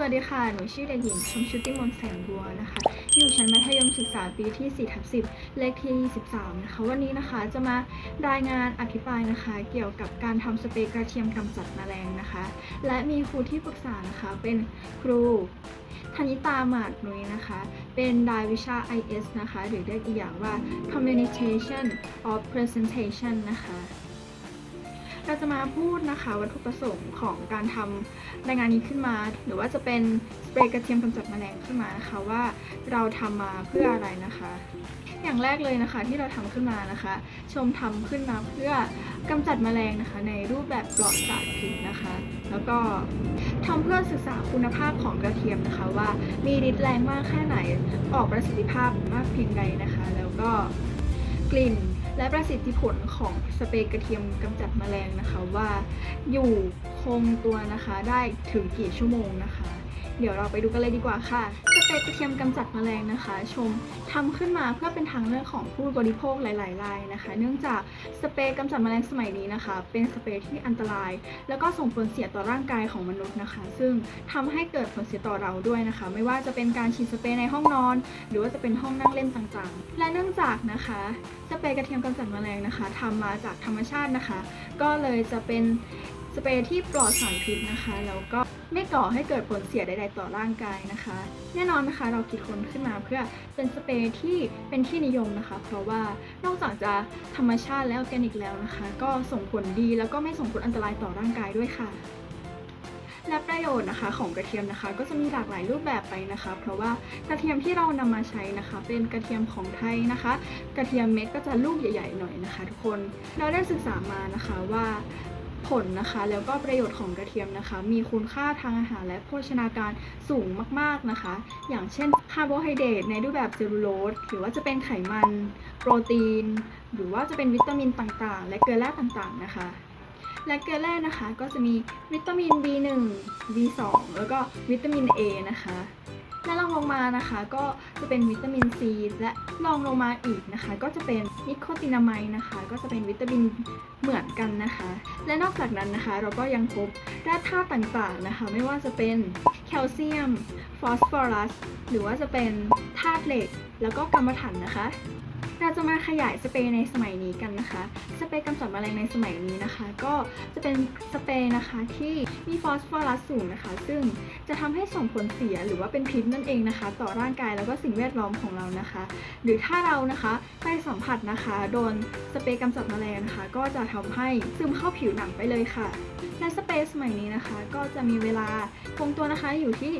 สวัสดีค่ะ หนูชื่อเด็กหญิงชมชุติมนแสงบัวนะคะ อยู่ชั้นมัธยมศึกษาปีที่4ทับ10 เลขที่ 13 นะคะ วันนี้นะคะจะมารายงานอธิบายนะคะ เกี่ยวกับการทำสเปรย์กระเทียมกำจัดแมลงนะคะ และมีครูที่ปรึกษานะคะ เป็นครูธนิตาหมาดนุ้ยนะคะ เป็นรายวิชา IS นะคะ หรือเรียกอีกอย่างว่า Communication of Presentation นะคะ เราจะมาพูดนะคะวัตถุประสงค์ของการทำรายงานนี้ขึ้นมา หรือว่าจะเป็นสเปรย์กระเทียมกำจัดแมลงขึ้นมานะคะว่าเราทำมาเพื่ออะไรนะคะ อย่างแรกเลยนะคะที่เราทำขึ้นมานะคะ ชมทำขึ้นมาเพื่อกำจัดแมลงนะคะ ในรูปแบบปลอดสารพิษนะคะ แล้วก็ทำเพื่อศึกษาคุณภาพของกระเทียมนะคะ ว่ามีฤทธิ์แรงมากแค่ไหนออกประสิทธิภาพมากเพียงใดนะคะ แล้วก็กลิ่น และประสิทธิผลของสเปรย์กระเทียมกำจัดแมลงนะคะว่าอยู่คงตัวนะคะได้ถึงกี่ชั่วโมงนะคะ เดี๋ยวเราไปดูกันเลยดีกว่าค่ะ สเปรย์กระเทียมกำจัดแมลงนะคะ ชมทำขึ้นมาเพื่อเป็นทางเลือกของผู้บริโภคหลายๆรายนะคะ เนื่องจากสเปรย์กำจัดแมลงสมัยนี้นะคะ เป็นสเปรย์ที่อันตราย แล้วก็ส่งผลเสียต่อร่างกายของมนุษย์นะคะ ซึ่งทำให้เกิดผลเสียต่อเราด้วยนะคะ ไม่ว่าจะเป็นการฉีดสเปรย์ในห้องนอน หรือว่าจะเป็นห้องนั่งเล่นต่างๆ และเนื่องจากนะคะสเปรย์กระเทียมกำจัดแมลงนะคะทำมาจากธรรมชาตินะคะ ก็เลยจะเป็น สเปรย์ที่ปลอดสารพิษนะคะ แล้วก็ไม่ก่อให้เกิดผลเสียใดๆต่อร่างกายนะคะ แน่นอนนะคะเราคิดค้นขึ้นมาเพื่อเป็นสเปรย์ที่เป็นที่นิยมนะคะ เพราะว่านอกจากจะธรรมชาติและออร์แกนิกแล้วนะคะ ก็ส่งผลดีแล้วก็ไม่ส่งผลอันตรายต่อร่างกายด้วยค่ะและประโยชน์นะคะของกระเทียมนะคะ ก็จะมีหลากหลายรูปแบบไปนะคะ เพราะว่ากระเทียมที่เรานำมาใช้นะคะ เป็นกระเทียมของไทยนะคะ กระเทียมเม็ดก็จะลูกใหญ่ ๆ หน่อยนะคะ ทุกคนเราได้ศึกษามานะคะว่า ผลนะคะแล้วก็ประโยชน์ของกระเทียมนะคะ มีคุณค่าทางอาหารและโภชนาการสูงมากๆนะคะ อย่างเช่นคาร์โบไฮเดรตในรูปแบบเซลลูโลสหรือว่าจะเป็นไขมัน โปรตีน หรือว่าจะเป็นวิตามินต่างๆ และเกลือแร่ต่างๆนะคะ และเกลือแร่นะคะก็จะมีวิตามิน B1 B2 แล้วก็วิตามิน A นะคะ และรองลงมานะคะก็จะเป็นวิตามินซีและรองลงมาอีกนะคะ ก็จะเป็นนิโคตินามายนะคะ ก็จะเป็นวิตามินเหมือนกันนะคะ และนอกจากนั้นนะคะ เราก็ยังพบแร่ธาตุต่างๆนะคะ ไม่ว่าจะเป็นแคลเซียม ฟอสฟอรัส หรือว่าจะเป็นธาตุเหล็ก แล้วก็กัมมันถันนะคะ เราจะมาขยายสเปรย์ในสมัยนี้กันนะคะ สเปรย์กำจัดแมลงในสมัยนี้นะคะ ก็จะเป็นสเปรย์นะคะที่มีฟอสฟอรัสสูงนะคะ ซึ่งจะทำให้ส่งผลเสียหรือว่าเป็นพิษนั่นเองนะคะ ต่อร่างกายแล้วก็สิ่งแวดล้อมของเรานะคะ หรือถ้าเรานะคะไปสัมผัสนะคะ โดนสเปรย์กำจัดแมลงนะคะ ก็จะทำให้ซึมเข้าผิวหนังไปเลยค่ะและสเปรย์สมัยนี้นะคะ ก็จะมีเวลาคงตัวนะคะอยู่ที่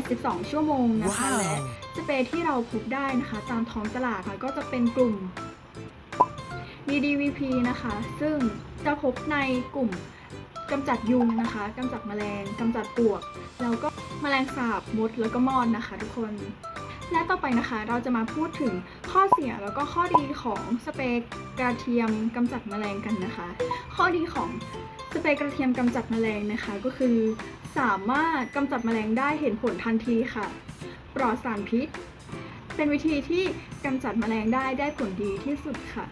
72 ชั่วโมงนะคะว้าวและ สเปรย์ที่เราพบได้นะคะตามท้องตลาดค่ะก็จะเป็นกลุ่ม DDVP นะคะ ซึ่งจะพบในกลุ่มกำจัดยุงนะคะกำจัดแมลงกำจัดปลวก แล้วก็แมลงสาบมดแล้วก็มอดนะคะ ทุกคน และต่อไปนะคะเราจะมาพูดถึงข้อเสียแล้วก็ข้อดีของสเปรย์กระเทียมกำจัดแมลงกันนะคะ ข้อดีของสเปรย์กระเทียมกำจัดแมลงนะคะ ก็คือ สามารถกำจัดแมลงได้เห็นผลทันทีค่ะ ปลอดสารพิษ เป็นวิธีที่กำจัดแมลงได้ได้ผลดีที่สุดค่ะ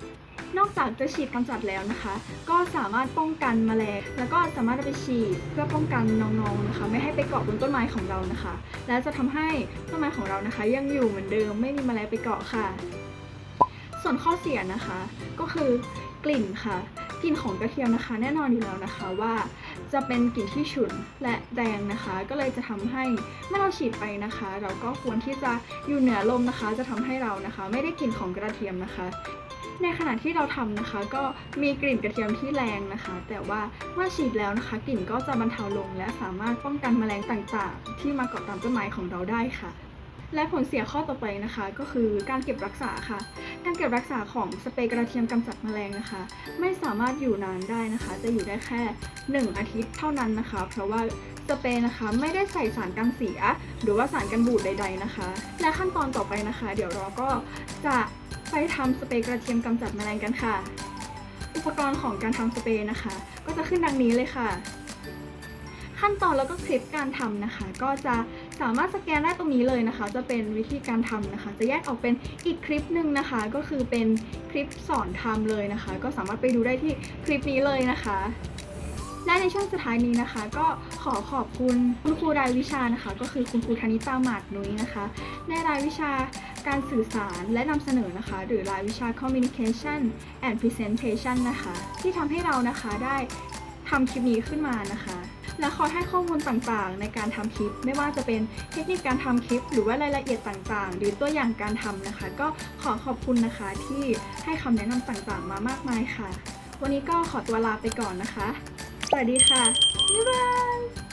นอกจากจะฉีดกำจัดแล้วนะคะ ก็สามารถป้องกันแมลง แล้วก็สามารถไปฉีดเพื่อป้องกันน้องๆนะคะ ไม่ให้ไปเกาะบนต้นไม้ของเรานะคะ และจะทำให้ต้นไม้ของเรานะคะ ยังอยู่เหมือนเดิมไม่มีแมลงไปเกาะค่ะ ส่วนข้อเสียนะคะก็คือกลิ่นค่ะกลิ่นของกระเทียมนะคะ แน่นอนอยู่แล้วนะคะว่า จะเป็นกลิ่นที่ฉุนและแรงนะคะ ก็เลยจะทำให้เมื่อเราฉีดไปนะคะ เราก็ควรที่จะอยู่เหนือลมนะคะ จะทำให้เรานะคะ ไม่ได้กลิ่นของกระเทียมนะคะ ในขณะที่เราทำนะคะ ก็มีกลิ่นกระเทียมที่แรงนะคะ แต่ว่าเมื่อฉีดแล้วนะคะ กลิ่นก็จะบรรเทาลง และสามารถป้องกันแมลงต่างๆ ที่มาเกาะตามต้นไม้ของเราได้ค่ะ และผลเสียข้อต่อไปนะคะ ก็คือการเก็บรักษาค่ะ การเก็บรักษาของสเปรย์กระเทียมกำจัดแมลงนะคะ ไม่สามารถอยู่นานได้นะคะ จะอยู่ได้แค่ 1 อาทิตย์เท่านั้นนะคะ เพราะว่าสเปรย์นะคะไม่ได้ใส่สารกันเสีย หรือว่าสารกันบูดใด ๆนะคะ และขั้นตอนต่อไปนะคะ เดี๋ยวเราก็จะไปทำสเปรย์กระเทียมกำจัดแมลงกันค่ะ อุปกรณ์ของการทำสเปรย์นะคะ ก็จะขึ้นดังนี้เลยค่ะ ขั้นตอนแล้วก็คลิปการทำนะคะ ก็จะสามารถสแกนได้ตรงนี้เลยนะคะ จะเป็นวิธีการทำนะคะ จะแยกออกเป็นอีกคลิปหนึ่งนะคะ ก็คือเป็นคลิปสอนทำเลยนะคะ ก็สามารถไปดูได้ที่คลิปนี้เลยนะคะและในช่วงสุดท้ายนี้นะคะ ก็ขอขอบคุณคุณครูรายวิชานะคะ ก็คือคุณครูธนิตาหมาดนุ้ยนะคะ ในรายวิชาการสื่อสารและนำเสนอนะคะ หรือรายวิชา communication and presentation นะคะ ที่ทำให้เรานะคะได้ ทำคลิปนี้ขึ้นมานะคะและคอยให้ข้อมูลต่างๆ ในการทำคลิป ไม่ว่าจะเป็นเทคนิคการทำคลิป หรือว่ารายละเอียดต่างๆ หรือตัวอย่างการทำนะคะ ก็ขอขอบคุณนะคะที่ให้คำแนะนำต่างๆ มามากมายค่ะ วันนี้ก็ขอตัวลาไปก่อนนะคะ สวัสดีค่ะ บ๊ายบาย